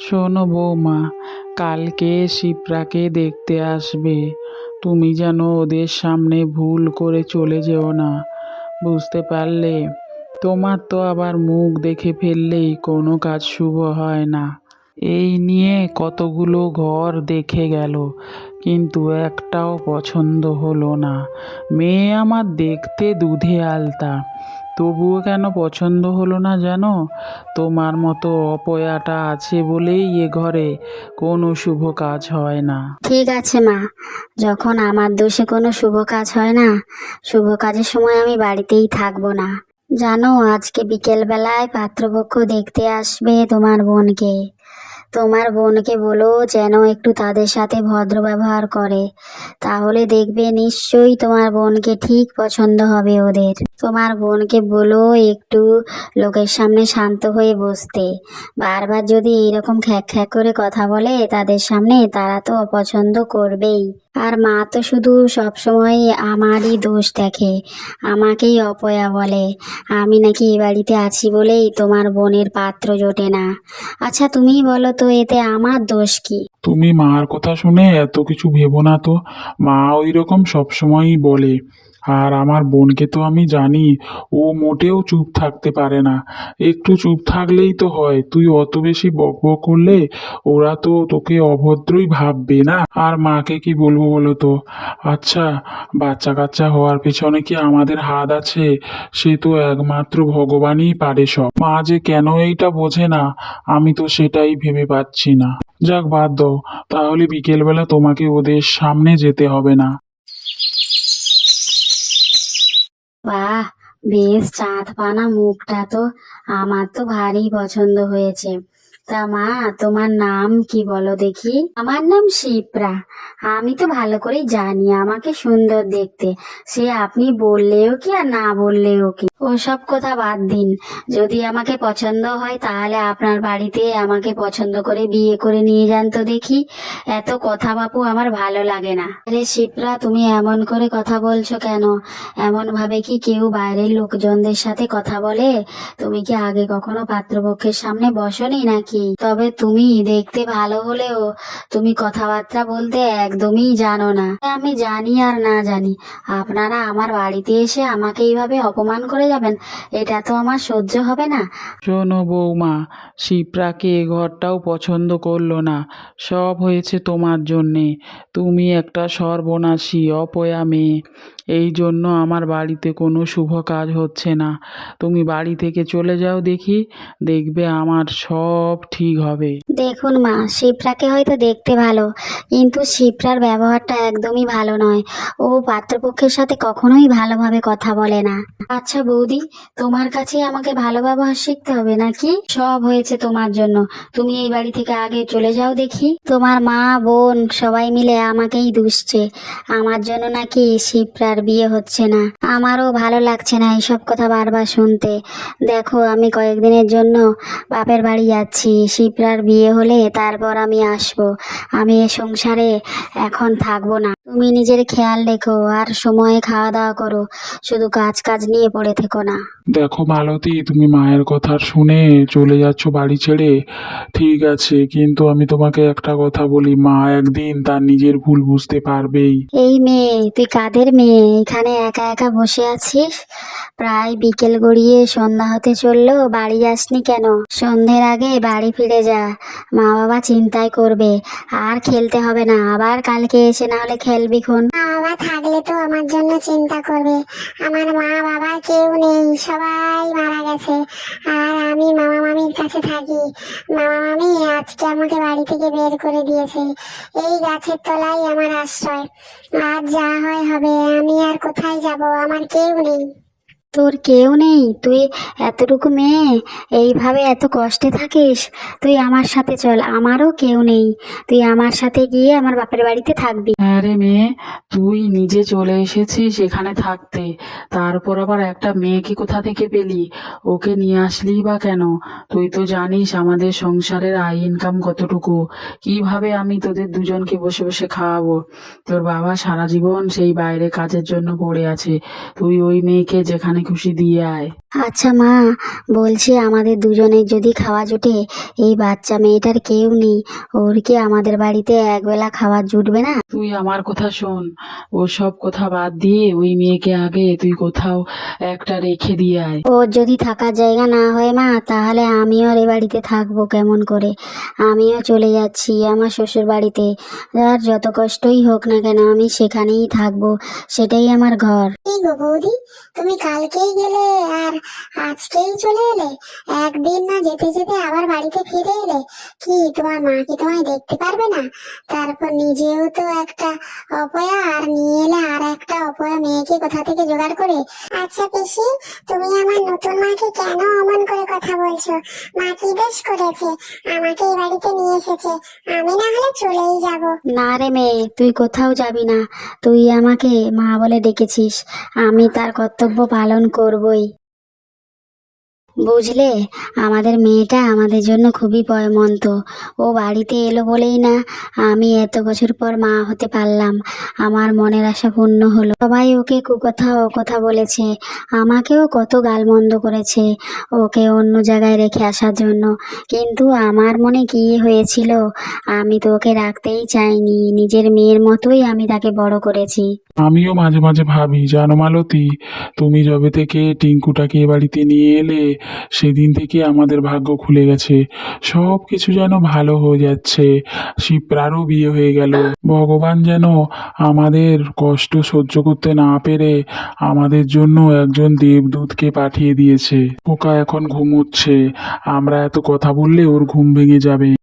শোনো বৌমা, কালকে শিপ্রাকে দেখতে আসবে। তুমি যেন ওদের সামনে ভুল করে চলে যেও না। বুঝতে পারলে? তোমার তো আবার মুখ দেখে ফেললেই কোনো কাজ শুভ হয় না। এই নিয়ে কতগুলো ঘর দেখে গেল, কিন্তু একটাও পছন্দ হলো না। মেয়ে আমার দেখতে দুধে আলতা। তবুও কেন পছন্দ হলো না জানো? তোমার মতো অপয়াটা আছে বলেই এ ঘরে কোনো শুভ কাজ হয় না। ঠিক আছে মা, যখন আমার দোষে কোনো শুভ কাজ হয় না, শুভ কাজের সময় আমি বাড়িতেই থাকব না। জানো, আজকে বিকেলবেলায় পাত্রপক্ষ দেখতে আসবে তোমার বোনকে। তোমার বোনকে বলো যেন একটু তাদের সাথে ভদ্র ব্যবহার করে। তাহলে দেখবে নিশ্চয়ই তোমার বোনকে ঠিক পছন্দ হবে ওদের। তোমার বোনকে বলো একটু লোকের সামনে শান্ত হয়ে বসতে। বারবার যদি এইরকম খ্যাক খ্যাক করে কথা বলে তাদের সামনে, তারা তো অপছন্দ করবেই। আর মা তো শুধু সবসময় আমারই দোষ দেখে, আমাকেই অপয়া বলে। আমি নাকি এ বাড়িতে আছি বলেই তোমার বোনের পাত্র জোটে না। আচ্ছা তুমি বলো তো, এতে আমার দোষ কি? তুমি মার কথা শুনে এত কিছু ভেবো না তো। মা ওই রকম সবসময়ই বলে। আর আমার বোনকে তো আমি জানি, ও মোটেও চুপ থাকতে পারে না। একটু চুপ থাকলেই তো হয়, তুই অত বেশি বক করলে ওরা তো তোকে অভদ্রই ভাববে না? আর মাকে কি বলব বলো তো? আচ্ছা বাচ্চা কাচ্চা হওয়ার পেছনে কি আমাদের হাত আছে? সে তো একমাত্র ভগবানই পারে সব। মা যে কেন এইটা বোঝে না, আমি তো সেটাই ভেবে পাচ্ছি না। যাক, বাদ দাও। তাহলে বিকেলবেলা তোমাকে ওদের সামনে যেতে হবে না। বাহ বেশ চাঁদ পানা মুখটা তো আমার তো ভারী পছন্দ হয়েছে। তা মা, তোমার নাম কি বলো দেখি? আমার নাম শিপ্রা। আমি তো ভালো করেই জানি, আমাকে সুন্দর দেখতে। সে আপনি বললেও কি আর না বললেও কি? ওসব কথা বাদ দিন। যদি আমাকে পছন্দ হয়, তাহলে আপনার বাড়িতে আমাকে পছন্দ করে বিয়ে করে নিয়ে যান তো দেখি। এত কথা বাপু, আমার ভালো লাগে না। আরে শিপ্রা, তুমি এমন করে কথা বলছো কেন? এমন ভাবে কি কেউ বাইরের লোকজনদের সাথে কথা বলে? তুমি কি আগে কখনো পাত্রপক্ষের সামনে বসনি নাকি? তবে তুমি দেখতে ভালো হলেও তুমি কথাবার্তা বলতে একদমই জানো না। আমি জানি আর না জানি। আপনারা আমার বাড়িতে এসে আমাকে এইভাবে অপমান করে যাবেন, এটা তো আমার সহ্য হবে না। শোনো বৌমা, শিপ্রাকে এ ঘরটাও পছন্দ করল না। সব হয়েছে তোমার জন্যে। তুমি একটা সর্বনাশী, অপয়া মেয়ে। এই জন্য আমার বাড়িতে কোনো শুভ কাজ হচ্ছে না। তুমি বাড়ি থেকে চলে যাও দেখি, দেখবে আমার সব ঠিক হবে। দেখুন মা, শিপ্রাকে হয়তো দেখতে ভালো, কিন্তু শিপ্রার ব্যবহারটা একদমই ভালো নয়। ও পাত্রপক্ষের সাথে কখনোই ভালোভাবে কথা বলে না। আচ্ছা বৌদি, তোমার কাছে আমাকে ভালো ব্যবহার শিখতে হবে নাকি? সব হয়েছে তোমার জন্য। তুমি এই বাড়ি থেকে আগে চলে যাও দেখি। তোমার মা, বোন সবাই মিলে আমাকেই দুষছে। আমার জন্য নাকি শিপ্রার বিয়ে হচ্ছে না। আমারও ভালো লাগছে না এইসব কথা বারবার শুনতে। দেখো, আমি কয়েকদিনের জন্য বাপের বাড়ি যাচ্ছি। শিপ্রার বিয়ে হলে তারপর আমি আসব। আমি এ সংসারে এখন থাকব না। তুমি নিজের খেয়াল রেখো আর সময়ে খাওয়া দাওয়া করো। শুধু কাজ কাজ নিয়ে পড়ে থেকো না। দেখো মালতী তুমি মায়ের কথা শুনে চলে যাচ্ছ বাড়ি ছেড়ে। ঠিক আছে কিন্তু আমি তোমাকে একটা কথা বলি। মা একদিন তার নিজের ভুল বুঝতে পারবেই। এই মেয়ে তুই কাদের মেয়ে? এখানে একা একা বসে আছিস? প্রায় বিকেল গড়িয়ে সন্ধ্যা হতে চলল বাড়ি যাসনি কেন? সন্ধ্যের আগে বাড়ি ফিরে যা। মা বাবা চিন্তায় করবে। আর খেলতে হবে না। আবার কালকে এসে না হলে খেলবি খন। মা বাবা থাকলে তো আমার জন্য চিন্তা করবে। আমার মা বাবা কেউ নেই। সবাই মারা গেছে। আর আমি মামা মামির কাছে থাকি। মামা মামি আজকে আমাকে বাড়ি থেকে বের করে দিয়েছে। এই গাছের তলায় আমার আশ্রয়। আর যা হয় হবে, আমি আর কোথায় যাব? আমার কেউ নেই। তোর কেউ নেই, তুই এতটুকু মেয়ে, এইভাবে এত কষ্টে থাকিস? তুই আমার সাথে চল, আমারও কেউ নেই। তুই আমার সাথে গিয়ে আমার বাপের বাড়িতে থাকবি। হ্যাঁ রে মেয়ে, তুই নিজে চলে এসেছিস এখানে থাকতে। তারপর আবার একটা মেয়েকে কোথা থেকে পেলি? ওকে নিয়ে আসলি বা কেন? তুই তো জানিস আমাদের সংসারের আয় ইনকাম কতটুকু। কীভাবে আমি তোদের দুজনকে বসে বসে খাওয়াবো? তোর বাবা সারা জীবন সেই বাইরে কাজের জন্য পড়ে আছে। তুই ওই মেয়েকে যেখানে খুশি দিয়ে আয় আচ্ছা মা বলছি আমাদের দুজনের যদি খাওয়া জুটে এই বাচ্চা মেয়েটার কেউ নেই ওর কি আমাদের বাড়িতে একবেলা খাওয়া জুটবে না? তুই আমার কথা শোন ও সব কথা বাদ দিয়ে ওই মেয়েকে আগে তুই কোথাও একটা রেখে দিয়ে আয়। ওর যদি থাকার জায়গা না হয় মা তাহলে আমিও আর এ বাড়িতে থাকব কেমন করে? আমিও চলে যাচ্ছি আমার শ্বশুর বাড়িতে। আর যত কষ্টই হোক না কেন আমি সেখানেই থাকব সেটাই আমার ঘর। এই গো বৌদি তুমি কালকেই গেলে আর আজকেই চলে এলে? একদিন না যেতে যেতে আবার বাড়িতে ফিরে এলে? কি, তোমার মা কি তোমায় দেখতে পারবে না? তারপর নিজেও তো একটা অপয়া, আর নিয়ে এলে আর একটা অপয়া মেয়েকে কোথা থেকে জোগাড় করে? আচ্ছা পিসি, তুমি আমার নতুন মাকে কেন অমন করে কথা বলছো? মা কি বেশ করেছে? আমাকে এই বাড়িতে নিয়ে এসেছে। আমি না হলে চলেই যাব। না রে মেয়ে, তুই কোথাও যাবি না। তুই আমাকে মা বলে ডেকেছিস। আমি তার কর্তব্য পালন করবই। বুঝলে? আমাদের মেয়েটা আমাদের জন্য খুবই পয়মন্ত ও বাড়িতে এলো বলেই না আমি এত বছর পর মা হতে পারলাম। আমার মনের আশা পূর্ণ হলো। সবাই ওকে কুকথা ও কথা বলেছে। আমাকেও কত গালমন্দ করেছে ওকে অন্য জায়গায় রেখে আসার জন্য। কিন্তু আমার মনে কি হয়েছিল? আমি তো ওকে রাখতেই চাইনি। নিজের মেয়ের মতোই আমি তাকে বড় করেছি। আমিও মাঝে মাঝে ভাবি, জানো মালতী, তুমি যবে থেকে টিঙ্কুটাকে এ বাড়িতে নিয়ে এলে সেদিন থেকে আমাদের ভাগ্য খুলে গেছে। সব কিছু যেন ভালো হয়ে যাচ্ছে। শিপ্রারও বিয়ে হয়ে গেল। ভগবান যেন আমাদের কষ্ট সহ্য করতে না পেরে আমাদের জন্য একজন দেবদূতকে পাঠিয়ে দিয়েছে। পোকা এখন ঘুমোচ্ছে। আমরা এত কথা বললে ওর ঘুম ভেঙে যাবে।